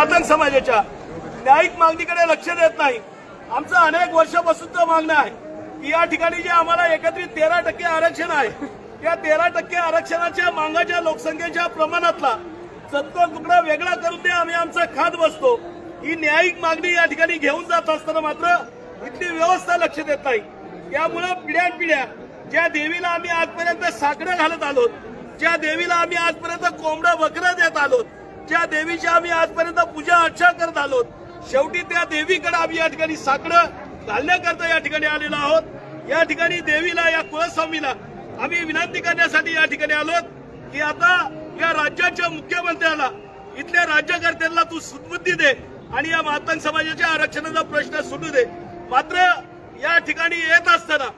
सनातन समाजाच्या न्यायिक मागणीकडे लक्ष देत नाही. आमचं अनेक वर्षापासूनचं मागणं आहे की या ठिकाणी जे आम्हाला एकत्रित तेरा टक्के आरक्षण आहे त्या तेरा टक्के आरक्षणाच्या मागाच्या लोकसंख्येच्या प्रमाणातला सत्तर तुकडा वेगळा करून ते आम्ही आमचा खात बसतो. ही न्यायिक मागणी या ठिकाणी घेऊन जात असताना मात्र इथली व्यवस्था लक्ष देत नाही. त्यामुळं पिढ्यान पिढ्या ज्या देवीला आम्ही आजपर्यंत साकडं घालत आलो ज्या देवीला आम्ही आजपर्यंत कोंबडं वगैरे देत आलो ज्या देवीची आम्ही आजपर्यंत पूजा अर्चा करत आलो शेवटी त्या देवीकडे आम्ही या ठिकाणी साकडं घालण्याकरता या ठिकाणी आलेलो आहोत. या ठिकाणी देवीला या कुळस्वामीला आम्ही विनंती करण्यासाठी या ठिकाणी आलो की आता या राज्याच्या मुख्यमंत्र्याला इथल्या राज्यकर्त्यांना तू सुदबुद्धी दे आणि या मातंग समाजाच्या आरक्षणाचा प्रश्न सुटू दे. मात्र या ठिकाणी येत असताना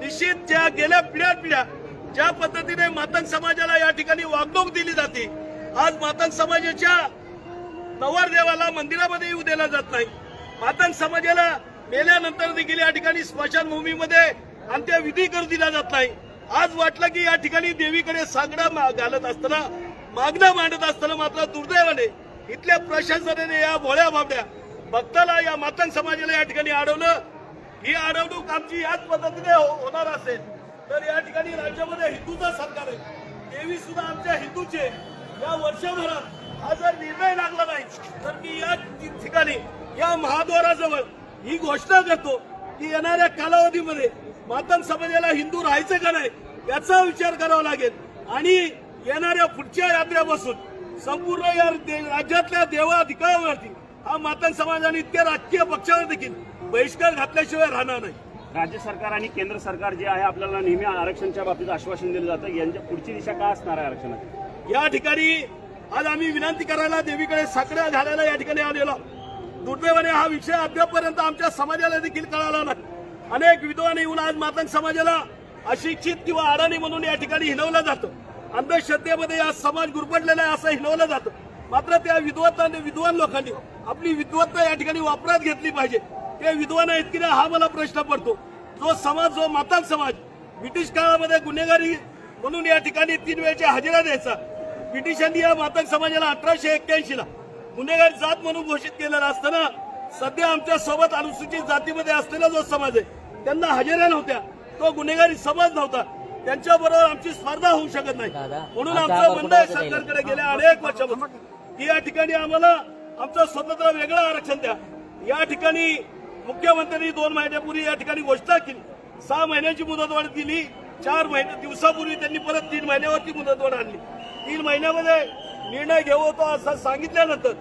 निश्चित ज्या गेल्या पिढ्या पिढ्या ज्या पद्धतीने मातंग समाजाला या ठिकाणी वागणूक दिली जाते आज मातंग समाजाच्या नवरदेवाला मंदिरामध्ये येऊ दिला जात नाही. मातंग समाजाला मेल्यानंतर देखील या ठिकाणी स्मशानभूमीमध्ये अंत्यविधी करू दिला जात नाही. आज वाटलं की या ठिकाणी देवीकडे सागडा घालत असताना मागणं मांडत असताना मात्र दुर्दैवाने इथल्या प्रशासनाने या भोळ्या बाबड्या भक्ताला या मातंग समाजाला या ठिकाणी अडवलं ही अडवणूक आमची याच पद्धतीने हो- होणार असेल. तर या ठिकाणी राज्यामध्ये हिंदूचा सरकार आहे. देवी सुद्धा आमच्या हिंदूचे. या वर्षभरात हा जर निर्णय लागला नाही तर मी या ठिकाणी या महाद्वाराजवळ ही घोषणा करतो की येणाऱ्या कालावधीमध्ये मातंग समाजाला हिंदू राहायचं का नाही याचा विचार करावा लागेल. आणि येणाऱ्या पुढच्या यात्रेपासून संपूर्ण या दे- राज्यातल्या देवाधिकारावरती हा मातंग समाज आणि इतक्या राजकीय पक्षावर देखील बहिष्कार घातल्याशिवाय राहणार नाही. राज्य सरकार आणि केंद्र सरकार जे आहे आपल्याला नेहमी आरक्षणच्या बाबतीत आश्वासन दिलं जातं. यांच्या पुढची दिशा काय असणार आहे आरक्षणाची? या ठिकाणी आज आम्ही विनंती करायला देवीकडे साकड्या घालायला या ठिकाणी आलेलो. दुर्दैवाने हा विषय अद्यापपर्यंत आमच्या समाजाला देखील कळाला नाही. अनेक विद्वान येऊन आज मातंग समाजाला अशिक्षित किंवा अडाणी म्हणून या ठिकाणी हिनवलं जातं. अंधश्रद्धेमध्ये हा समाज गुरबडलेला आहे असं हिनवलं जातं. मात्र त्या विद्वत्ताने विद्वान लोकांनी आपली विद्वत्ता या ठिकाणी वापरात घेतली पाहिजे. ते विद्वान आहेत की नाही हा मला प्रश्न पडतो. जो समाज जो मातांग समाज ब्रिटिश काळामध्ये गुन्हेगारी म्हणून या ठिकाणी तीन वेळच्या हजेरा द्यायचा. ब्रिटिशांनी या मातंग समाजाला अठराशे एक्क्याऐंशी ला गुन्हेगार जात म्हणून घोषित केलेला असताना सध्या आमच्यासोबत अनुसूचित जातीमध्ये असलेला जो समाज आहे त्यांना हजेऱ्या नव्हत्या. तो गुन्हेगारी समाज नव्हता. त्यांच्या बरोबर आमची स्पर्धा होऊ शकत नाही. म्हणून आमचं म्हणणं आहे सरकारकडे गेल्या अनेक वर्षापासून की या ठिकाणी आम्हाला आमचं स्वतंत्र वेगळं आरक्षण द्या. या ठिकाणी मुख्यमंत्र्यांनी दोन महिन्यापूर्वी या ठिकाणी घोषणा केली. सहा महिन्याची मुदतवाढ दिली. चार महिने दिवसापूर्वी त्यांनी परत तीन महिन्यावरती मुदतवाढ आणली. तीन महिन्यामध्ये निर्णय घेऊ होतो असं सांगितल्यानंतर